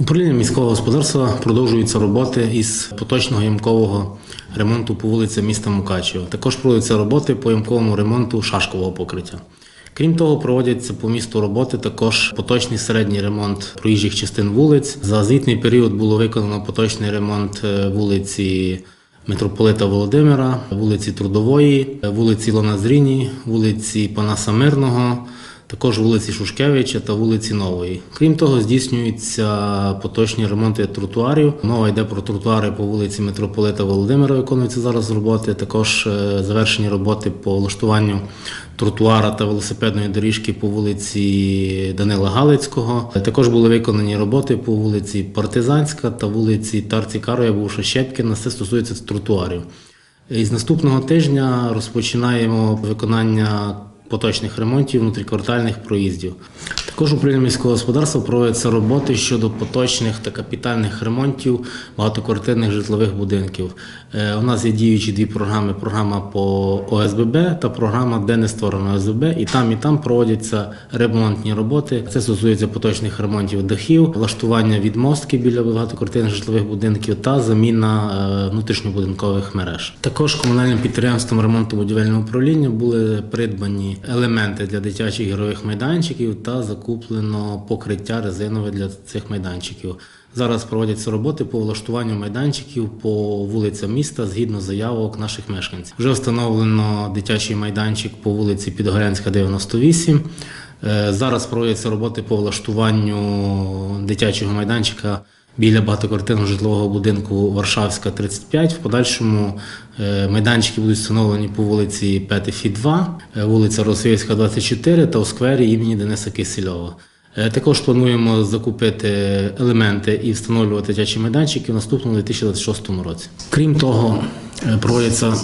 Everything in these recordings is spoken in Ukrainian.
Управління міського господарства продовжуються роботи із поточного ямкового ремонту по вулиці міста Мукачево. Також проводяться роботи по ямковому ремонту шашкового покриття. Крім того, проводяться по місту роботи також поточний середній ремонт проїжджих частин вулиць. За звітний період було виконано поточний ремонт е, вулиці митрополита Володимира, вулиці Трудової, е, вулиці Лоназріні, вулиці Панаса Мирного, також вулиці Шушкевича та вулиці Нової. Крім того, здійснюються поточні ремонти тротуарів. Мова йде про тротуари по вулиці Митрополита Володимира, виконуються зараз роботи. Також е, завершені роботи по влаштуванню тротуара та велосипедної доріжки по вулиці Данила Галицького. Також були виконані роботи по вулиці Партизанська та вулиці Тарці Кароя, бувша Щепкіна. Це стосується тротуарів. Із наступного тижня розпочинаємо виконання поточних ремонтів внутріквартальних проїздів. Також управління міського господарства проводяться роботи щодо поточних та капітальних ремонтів багатоквартирних житлових будинків. Е, У нас є діючі дві програми: програма по ОСББ та програма, де не створено ОСББ. І там, і там проводяться ремонтні роботи. Це стосується поточних ремонтів дахів, влаштування відмостки біля багатоквартирних житлових будинків та заміна е, внутрішньобудинкових мереж. Також комунальним підприємством ремонту будівельного управління були придбані елементи для дитячих ігрових майданчиків та закуплено покриття резинове для цих майданчиків. Зараз проводяться роботи по влаштуванню майданчиків по вулицям міста згідно заявок наших мешканців. Вже встановлено дитячий майданчик по вулиці Підгорянська, 98. Е, Зараз проводяться роботи по влаштуванню дитячого майданчика біля багатоквартирного житлового будинку Варшавська, 35. В подальшому е, майданчики будуть встановлені по вулиці 5 Фі 2, е, вулиця Росіївська, 24 та у сквері імені Дениса Кисельова. Е, Також плануємо закупити елементи і встановлювати дитячі майданчики в наступному 2026 році. Крім того, е, проводяться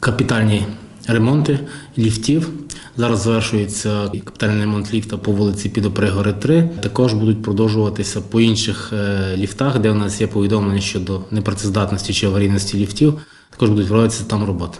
капітальні ремонти ліфтів. Зараз завершується капітальний ремонт ліфта по вулиці Підопригори 3. Також будуть продовжуватися по інших е, ліфтах, де у нас є повідомлення щодо непрацездатності чи аварійності ліфтів. Також будуть проводитися там роботи.